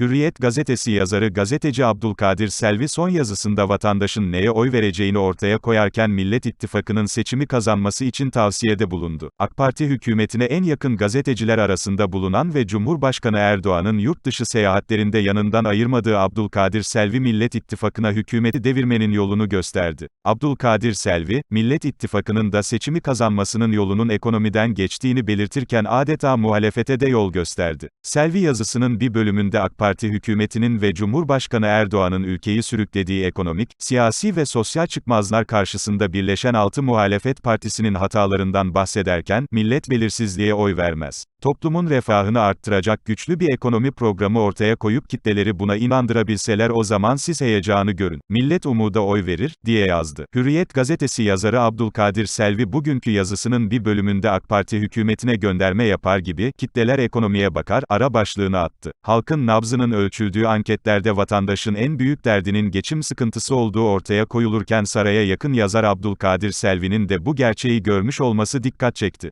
Hürriyet gazetesi yazarı gazeteci Abdülkadir Selvi son yazısında vatandaşın neye oy vereceğini ortaya koyarken Millet İttifakı'nın seçimi kazanması için tavsiyede bulundu. AK Parti hükümetine en yakın gazeteciler arasında bulunan ve Cumhurbaşkanı Erdoğan'ın yurt dışı seyahatlerinde yanından ayırmadığı Abdülkadir Selvi Millet İttifakı'na hükümeti devirmenin yolunu gösterdi. Abdülkadir Selvi, Millet İttifakı'nın da seçimi kazanmasının yolunun ekonomiden geçtiğini belirtirken adeta muhalefete de yol gösterdi. Selvi yazısının bir bölümünde AK Parti hükümetinin ve Cumhurbaşkanı Erdoğan'ın ülkeyi sürüklediği ekonomik, siyasi ve sosyal çıkmazlar karşısında birleşen altı muhalefet partisinin hatalarından bahsederken, millet belirsizliğe oy vermez. Toplumun refahını arttıracak güçlü bir ekonomi programı ortaya koyup kitleleri buna inandırabilseler o zaman siz heyecanı görün. Millet umuda oy verir, diye yazdı. Hürriyet gazetesi yazarı Abdülkadir Selvi bugünkü yazısının bir bölümünde AK Parti hükümetine gönderme yapar gibi, kitleler ekonomiye bakar, ara başlığını attı. Halkın nabzının ölçüldüğü anketlerde vatandaşın en büyük derdinin geçim sıkıntısı olduğu ortaya koyulurken saraya yakın yazar Abdülkadir Selvi'nin de bu gerçeği görmüş olması dikkat çekti.